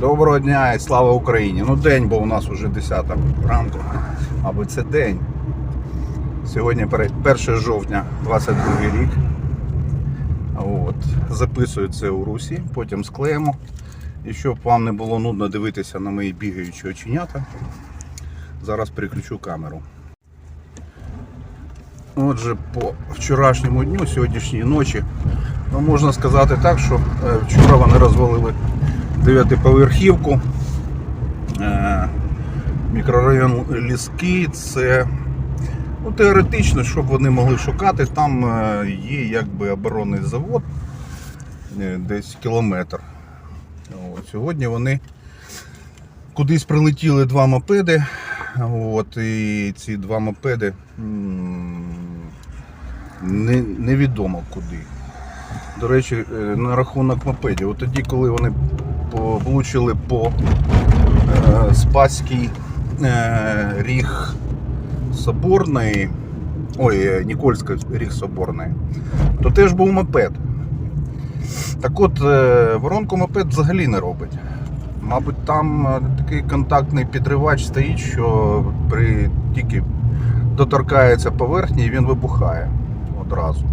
Доброго дня і слава Україні. Ну день, бо у нас вже 10 ранку. Або це день. Сьогодні 1 жовтня 22 рік. От. Записую це у русі, потім склеїмо. І щоб вам не було нудно дивитися на мої бігаючі оченята, зараз переключу камеру. Отже, по вчорашньому дню, сьогоднішній ночі, ну, можна сказати так, що е, вчора вони розвалили дев'ятиповерхівку. Е, Мікрорайон Ліски. Це ну, теоретично, щоб вони могли шукати, там е, є якби оборонний завод е, десь кілометр. От, сьогодні вони кудись прилетіли два мопеди. От, і ці два мопеди не, невідомо куди. До речі, на рахунок мопедів. От тоді, коли вони влучили по е, Спаській е, ріг Соборної, ой, е, Нікольська ріг Соборної, то теж був мопед. Так от, е, воронку мопед взагалі не робить. Мабуть, там е, такий контактний підривач стоїть, що при тільки доторкається поверхні, і він вибухає одразу.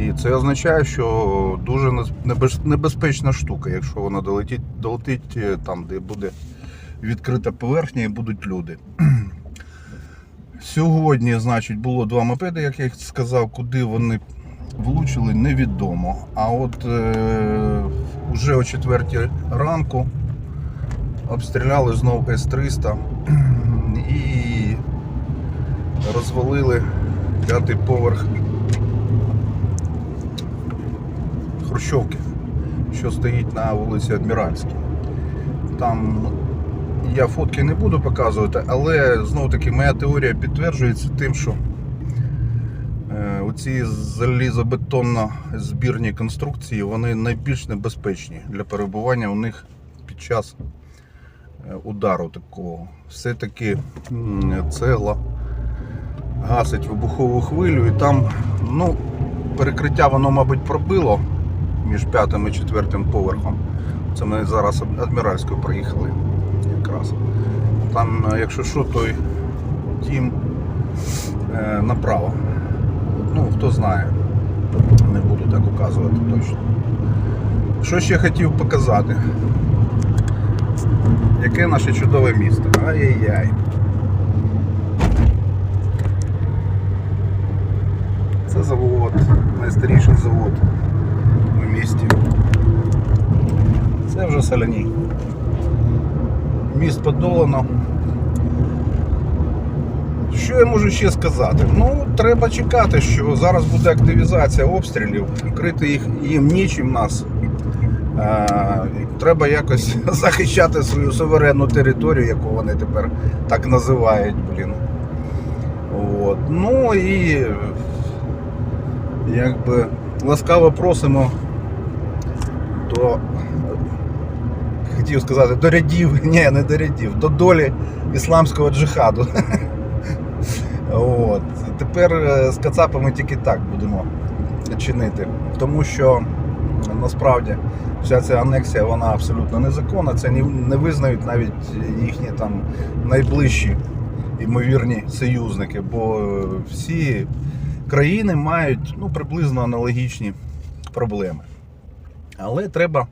І це означає, що дуже небезпечна штука, якщо вона долетить, долетить е, там, де буде відкрита поверхня і будуть люди. Сьогодні, значить, було два мопеди, як я сказав, куди вони влучили, невідомо. А от е, вже о 4 ранку обстріляли знов С-300 і розвалили п'ятий поверх Хрущовки, що стоїть на вулиці Адміральській. Там я фотки не буду показувати, але знову таки моя теорія підтверджується тим, що е, оці залізобетонно збірні конструкції вони найбільш небезпечні для перебування у них під час е, удару такого. Все-таки цегла гасить вибухову хвилю і там ну, перекриття воно, мабуть, пробило між п'ятим і четвертим поверхом. Це ми зараз Адміральською проїхали якраз. Там, е, якщо що, той тім е, направо. Ну, хто знає, не буду так указувати точно. Що ще хотів показати? Яке наше чудове місто? Ай-яй-яй. Це завод, найстаріший завод у місті. Це вже соляні. Міст подолано. Що я можу ще сказати? Ну, треба чекати, що зараз буде активізація обстрілів, крити їх їм нічим нас. Треба якось захищати свою суверенну територію, яку вони тепер так називають, блін. От. Ну і якби ласкаво просимо до хотів сказати до рядів, ні, не до рядів, до долі ісламського джихаду. От. Тепер е, з кацапами тільки так будемо чинити. Тому що насправді вся ця анексія вона абсолютно незаконна. Це не, визнають навіть їхні там найближчі ймовірні союзники, бо е, всі країни мають ну, приблизно аналогічні проблеми. Але треба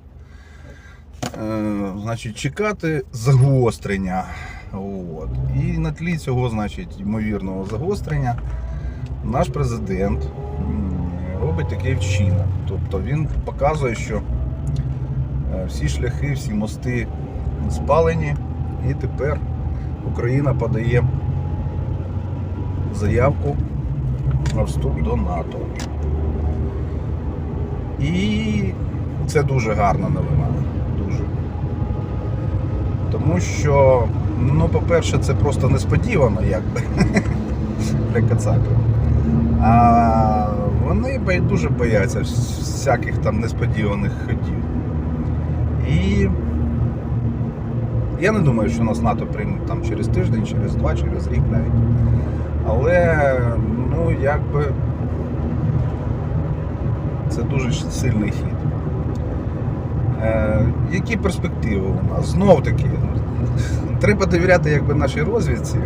е, значить, чекати загострення. От. І на тлі цього, значить, ймовірного загострення наш президент робить такий вчинок. Тобто він показує, що е, всі шляхи, всі мости спалені, і тепер Україна подає заявку на вступ до НАТО. І це дуже гарна новина. Дуже. Тому що, ну, по-перше, це просто несподівано, якби для кацапів. А вони дуже бояться всяких там несподіваних ходів. І я не думаю, що нас НАТО приймуть там через тиждень, через два, через рік навіть. Але, ну, якби це дуже сильний хід. Е, які перспективи у нас? Знов таки, треба довіряти якби нашій розвідці.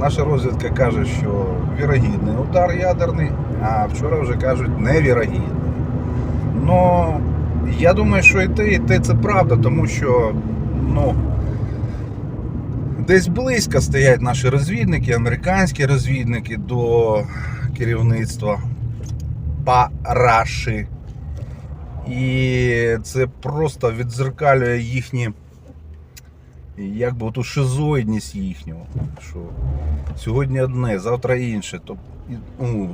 Наша розвідка каже, що вірогідний удар ядерний, а вчора вже кажуть невірогідний. Ну, я думаю, що і те, і те це правда, тому що ну, десь близько стоять наші розвідники, американські розвідники до керівництва Параші. І це просто відзеркалює їхні, як би оту шизоїдність їхню. Що сьогодні одне, завтра інше. Тобто,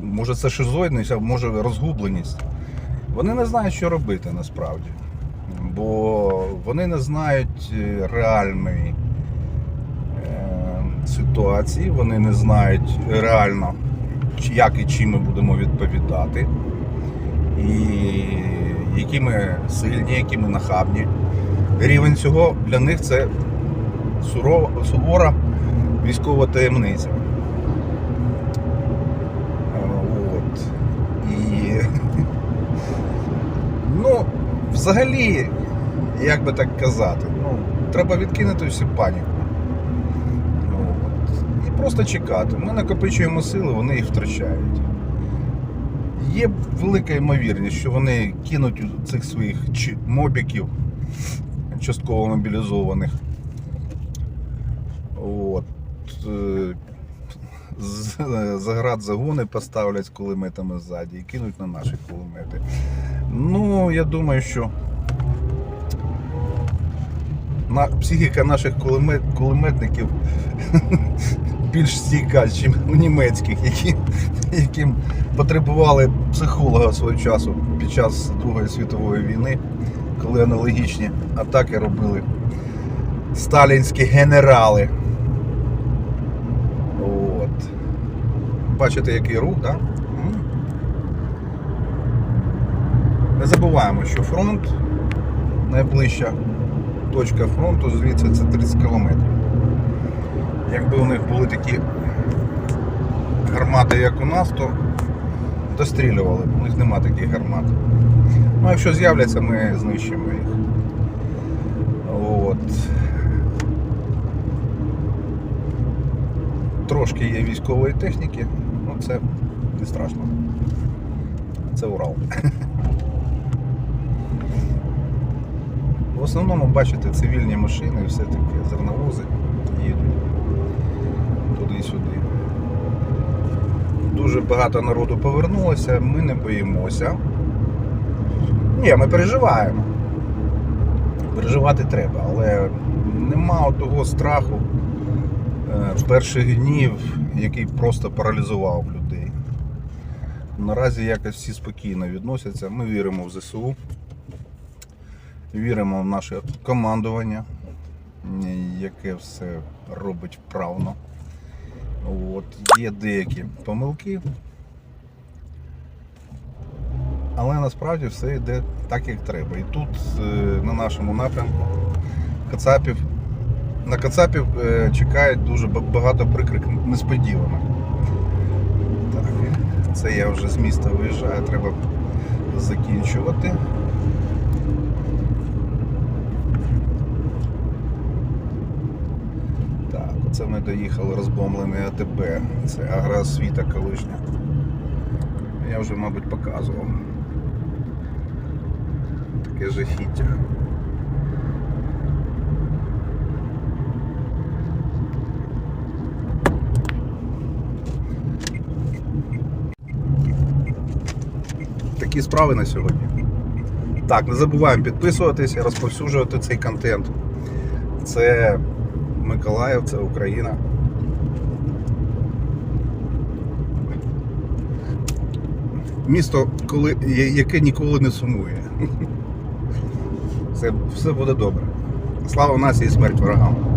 може це шизоїдність, а може розгубленість. Вони не знають, що робити насправді. Бо вони не знають е, реальної е, ситуації, вони не знають реально, як і чим ми будемо відповідати. І які ми сильні, які ми нахабні. Рівень цього для них це сурова, сувора військова таємниця. От. І ну, взагалі, як би так казати, ну, треба відкинути всю паніку. От. І просто чекати. Ми накопичуємо сили, вони їх втрачають. Є велика ймовірність, що вони кинуть цих своїх мобіків частково мобілізованих. От. е, Заград загони поставлять з кулеметами ззаді і кинуть на наші кулемети. Ну, я думаю, що на, психіка наших кулемет, кулеметників більш стійка, ніж у німецьких, які, яким потребували психолога свого часу під час Другої світової війни, коли аналогічні атаки робили сталінські генерали. От. Бачите, який рух, так? Да? Не забуваємо, що фронт, найближча точка фронту, звідси це 30 кілометрів. Якби у них були такі гармати, як у нас, то дострілювали. У них нема таких гармат. Ну, якщо з'являться, ми знищимо їх. От. Трошки є військової техніки, ну це не страшно. Це Урал. В основному бачите цивільні машини, все таки зерновози їдуть туди-сюди. Дуже багато народу повернулося, ми не боїмося. Ні, ми переживаємо. Переживати треба, але нема того страху е, перших днів, який просто паралізував людей. Наразі якось всі спокійно відносяться. Ми віримо в ЗСУ, віримо в наше командування, яке все робить вправно. От, є деякі помилки. Але насправді все йде так, як треба. І тут е, на нашому напрямку Кацапів, на Кацапів е, чекають дуже багато прикрих несподіванок. Так, це я вже з міста виїжджаю, треба закінчувати. Оце ми доїхали розбомлений АТБ. Це агроосвіта колишня. Я вже, мабуть, показував. Таке жахіття. Такі справи на сьогодні. Так, не забуваємо підписуватись, розповсюджувати цей контент. Це Миколаїв, це Україна. Місто, коли, яке ніколи не сумує. Все, все буде добре. Слава нації і смерть ворогам.